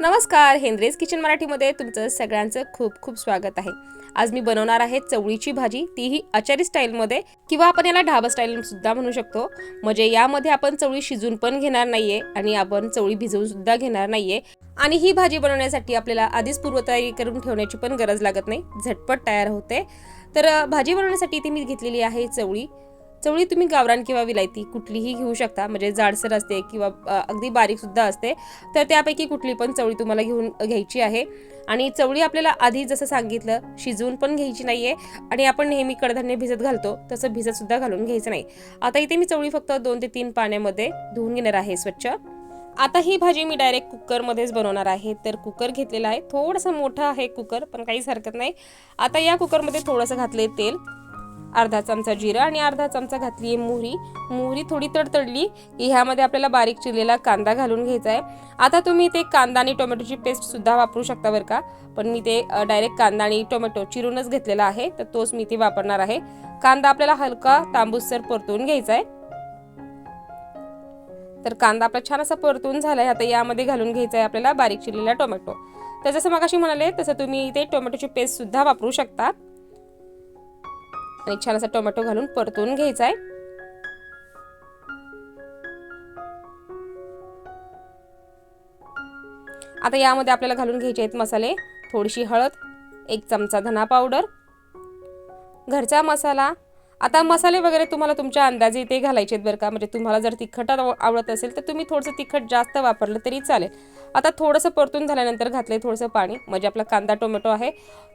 नमस्कार हेनरेज किचन मराठीमध्ये तुमचं सगळ्यांचं खूप खूप स्वागत आहे. आज मी बनवणार आहे चवळीची भाजी तीही आचारी स्टाईलमध्ये किंवा आपण याला ढाबा स्टाईल सुद्धा म्हणू शकतो. म्हणजे यामध्ये आपण चवळी शिजून पण घेणार नाहीये आणि आपण चवळी भिजवून सुद्धा घेणार नाहीये. आणि ही भाजी बनवण्यासाठी आपल्याला आधीच पूर्वतयारी करून ठेवण्याची पण गरज लागत नाही. झटपट तयार होते. तर भाजी बनवण्यासाठी इथे मी घेतलेली आहे चवळी. चवळी तुम्ही गावरान किंवा विलायती कुठलीही घेऊ शकता म्हणजे जाडसर असते किंवा अगदी बारीक सुद्धा असते तर त्यापैकी कुठली पण चवळी तुम्हाला घेऊन घ्यायची आहे. आणि चवळी आपल्याला आधी जसं सांगितलं शिजवून पण घ्यायची नाही आहे आणि आपण नेहमी कडधान्य भिजत घालतो तसं भिजत सुद्धा घालून घ्यायचं नाही. आता इथे मी चवळी फक्त दोन ते तीन पाण्यामध्ये धुवून घेणार आहे स्वच्छ. आता ही भाजी मी डायरेक्ट कुकरमध्येच बनवणार आहे तर कुकर घेतलेला आहे. थोडंसं मोठं आहे कुकर पण काहीच हरकत नाही. आता या कुकरमध्ये थोडंसं घातले तेल. अर्धा चमचा जिरा आणि अर्धा चमचा घातली आहे मोहरी. मोहरी थोडी तडतडली की ह्यामध्ये आपल्याला बारीक चिरलेला कांदा घालून घ्यायचा आहे. आता तुम्ही ते कांदा आणि टोमॅटोची पेस्टसुद्धा वापरू शकता बरं का. पण मी ते डायरेक्ट कांदा आणि टोमॅटो चिरूनच घेतलेला आहे तर तोच मी ते वापरणार आहे. कांदा आपल्याला हलका तांबूसर परतून घ्यायचा आहे. तर कांदा आपला छान असा परतून झाला आहे आता यामध्ये घालून घ्यायचा आहे आपल्याला बारीक चिरलेला टोमॅटो. तर जसं मगाशी म्हणाले तसं तुम्ही इथे टोमॅटोची पेस्टसुद्धा वापरू शकता. आणि छान असा टोमॅटो घालून परतून घ्यायचा आहे आता यामध्ये आपल्याला घालून घ्यायचे आहेत मसाले. थोडीशी हळद एक चमचा धना पावडर. घरचा मसाला. आता मसाले वगैरे तुम्हाला तुमच्या अंदाजे ते घालायचे आहेत बरं का. म्हणजे तुम्हाला जर तिखट आव- आवडत असेल तर तुम्ही थोडंसं तिखट जास्त वापरलं तरी चालेल. आता थोडंसं परतून झाल्यानंतर घातले थोडंसं पाणी. म्हणजे आपला कांदा टोमॅटो आहे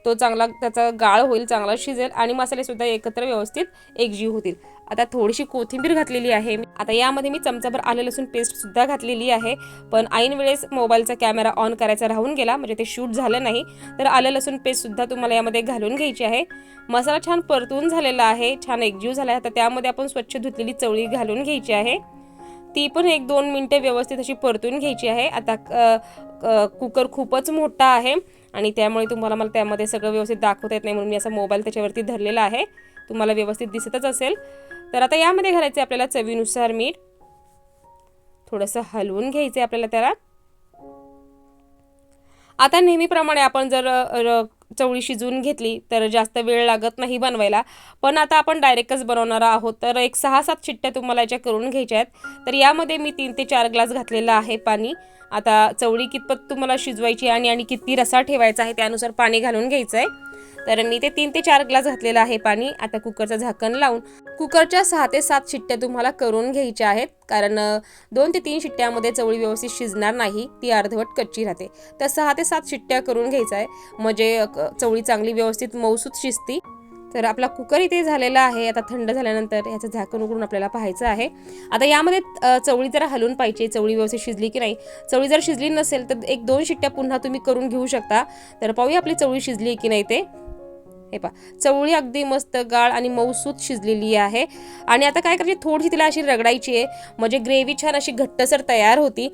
तो चांगला त्याचा गाळ होईल चांगला शिजेल आणि मसालेसुद्धा एकत्र व्यवस्थित एकजीव होतील. आता थोडीशी कोथिंबीर घातलेली आहे. आता यामध्ये मी चमचाभर आलं लसूण पेस्टसुद्धा घातलेली आहे. पण ऐन वेळेस मोबाईलचा कॅमेरा ऑन करायचा राहून गेला म्हणजे ते शूट झालं नाही तर आलं लसूण पेस्टसुद्धा तुम्हाला यामध्ये घालून घ्यायची आहे. मसाला छान परतून झालेला आहे छान एकजीव झाला आहे. आता त्यामध्ये आपण स्वच्छ धुतलेली चवळी घालून घ्यायची आहे. ती पण एक दोन मिनटं व्यवस्थित अशी परतून घ्यायची आहे. आता कुकर खूपच मोठा आहे आणि त्यामुळे तुम्हाला मला त्यामध्ये सगळं व्यवस्थित दाखवता येत नाही म्हणून मी असा मोबाईल त्याच्यावरती धरलेला आहे. तुम्हाला व्यवस्थित दिसतच असेल. तर आता यामध्ये घालायचे आपल्याला चवीनुसार मीठ. थोडंसं हलवून घ्यायचं आहे आपल्याला त्याला. आता नेहमीप्रमाणे आपण जर चवळी शिजवून घेतली तर जास्त वेळ लागत नाही बनवायला. पण आता आपण डायरेक्टच बनवणार आहोत. तर एक सहा सात शिट्ट्या तुम्हाला याच्या करून घ्यायच्या आहेत तर यामध्ये मी तीन ते चार ग्लास घातलेलं आहे पाणी. आता चवळी कितपत तुम्हाला शिजवायची आणि आणि किती रसा ठेवायचा आहे त्यानुसार पाणी घालून घ्यायचं आहे तर मी ते तीन ते चार ग्लास घातलेलं आहे पाणी. आता कुकरचं झाकण लावून कुकरच्या सहा ते सात शिट्ट्या तुम्हाला करून घ्यायच्या आहेत. कारण दोन ते तीन शिट्ट्यामध्ये चवळी व्यवस्थित शिजणार नाही. ती अर्धवट कच्ची राहते. तर सहा ते सात शिट्ट्या करून घ्यायचं आहे. म्हणजे चवळी चांगली व्यवस्थित मऊसूत शिजती. तर आपला कुकर इथे झालेला आहे. आता थंड झाल्यानंतर याचं झाकण उघडून आपल्याला पाहायचं आहे. आता यामध्ये चवळी जरा हलवून पाहिजे. चवळी व्यवस्थित शिजली की नाही? चवळी जर शिजली नसेल तर एक दोन शिट्ट्या पुन्हा तुम्ही करून घेऊ शकता. तर पाहूया आपली चवळी शिजली की नाही ते. हे पा चवळी अगदी मस्त गाळ आणि मऊसूत शिजलेली आहे. आणि आता काय करायची? थोडीशी तिला अशी रगडायची आहे. म्हणजे ग्रेव्ही छान अशी घट्टसर तयार होती.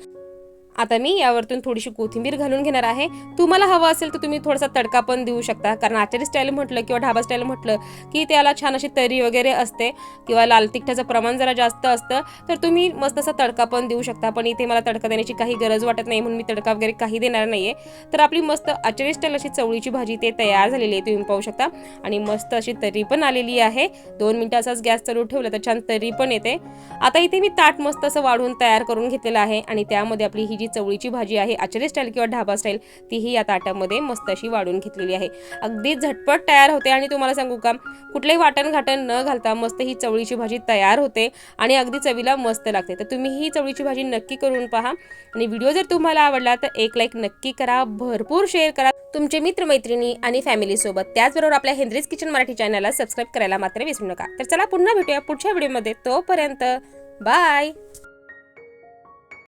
आता मी यावरतून थोडीशी कोथिंबीर घालून घेणार आहे. तुम्हाला हवं असेल तर तुम्ही थोडासा तडका पण देऊ शकता. कारण आचारी स्टाईल म्हटलं किंवा ढाबा स्टाईल म्हटलं की त्याला छान अशी तरी वगैरे असते किंवा लाल तिखटाचं प्रमाण जरा जास्त असतं तर तुम्ही मस्त असा तडका पण देऊ शकता. पण इथे मला तडका देण्याची काही गरज वाटत नाही म्हणून मी तडका वगैरे काही देणार नाहीये. तर आपली मस्त आचारी स्टाईल अशी चवळीची भाजी ते तयार झालेली आहे तुम्ही पाहू शकता. आणि मस्त अशी तरी पण आलेली आहे. दोन मिनटं असाच गॅस चालू ठेवलं तर छान तरी पण येते. आता इथे मी ताट मस्त असं वाढून तयार करून घेतलेलं आहे आणि त्यामध्ये आपली ही जी चवळीची भाजी आहे आचारी स्टाईल किंवा ढाबा स्टाईल तीही या ताटामध्ये मस्त अशी वाढून घेतलेली आहे. अगदी झटपट तयार होते आणि तुम्हाला सांगू का कुठलंही वाटण घाटण न घालता मस्त ही चवळीची भाजी तयार होते आणि अगदी चवीला मस्त लागते. तर तुम्ही ही चवळीची भाजी नक्की करून पहा आणि व्हिडिओ जर तुम्हाला आवडला तर एक लाईक नक्की करा भरपूर शेअर करा. तुमचे मित्रमैत्रिणी आणि फॅमिलीसोबत त्याचबरोबर आपल्या हेनरीज किचन मराठी चॅनलला सबस्क्राईब करायला मात्र विसरू नका. तर चला पुन्हा भेटूया पुढच्या व्हिडिओमध्ये. तोपर्यंत बाय